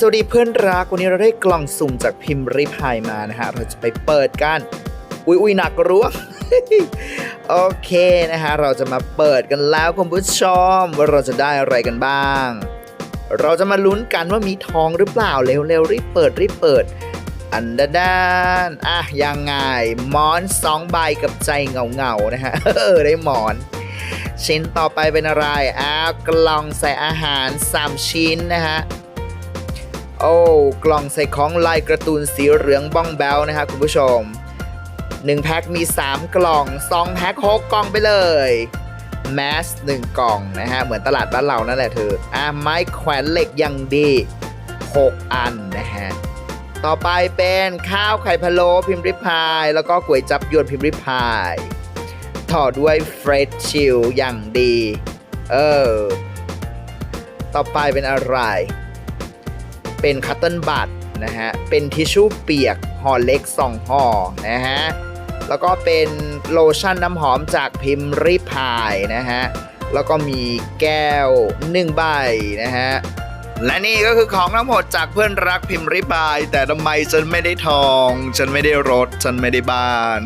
สวัสดีเพื่อนรัก วันนี้เราได้กล่องสุ่มจากพิมพ์ริพายมานะฮะ เราจะไปเปิดกัน อุ้ยอุ้ยหนักรัวโอเคนะฮะ เราจะมาเปิดกันแล้วคุณผู้ชมว่าเราจะได้อะไรกันบ้าง เราจะมาลุ้นกันว่ามีทองหรือเปล่าเร็วๆรีบเปิดรีบเปิด อันดาดานอะยังไงหมอนสองใบกับใจเงาๆนะฮะเออได้หมอนชิ้นต่อไปเป็นอะไรอ้าวกล่องใส่อาหาร 3 ชิ้นนะฮะ โอ้กล่องใส่ของลายการ์ตูนสีเหลืองบ้องแบลนะฮะคุณผู้ชม 1 แพ็คมี 3 กล่อง 2 แพ็ค6กล่องไปเลยแมส1กล่องนะฮะ เหมือนตลาดบ้านเรานั่นแหละเธออะไม้แขวนเหล็กอยังดี 6 อันนะฮะ ต่อไปเป็นข้าวไข่พะโล้พิมพ์ริพาย แล้วก็ก๋วยจับยวนพิมพ์ริพาย ต่อด้วยเฟรชชิลอย่างดี เออ ต่อไปเป็นอะไร เป็นคัตเติลบัตนะฮะ เป็นทิชชู่เปียกห่อเล็ก2ห่อนะฮะ แล้วก็เป็นโลชั่นน้ำหอมจากพิมพ์ริพายนะฮะ แล้วก็มีแก้ว1ใบนะฮะ และนี่ก็คือของทั้งหมดจากเพื่อนรักพิมพ์ริพาย แต่ทำไมฉันไม่ได้ทอง ฉันไม่ได้รถ ฉันไม่ได้บ้าน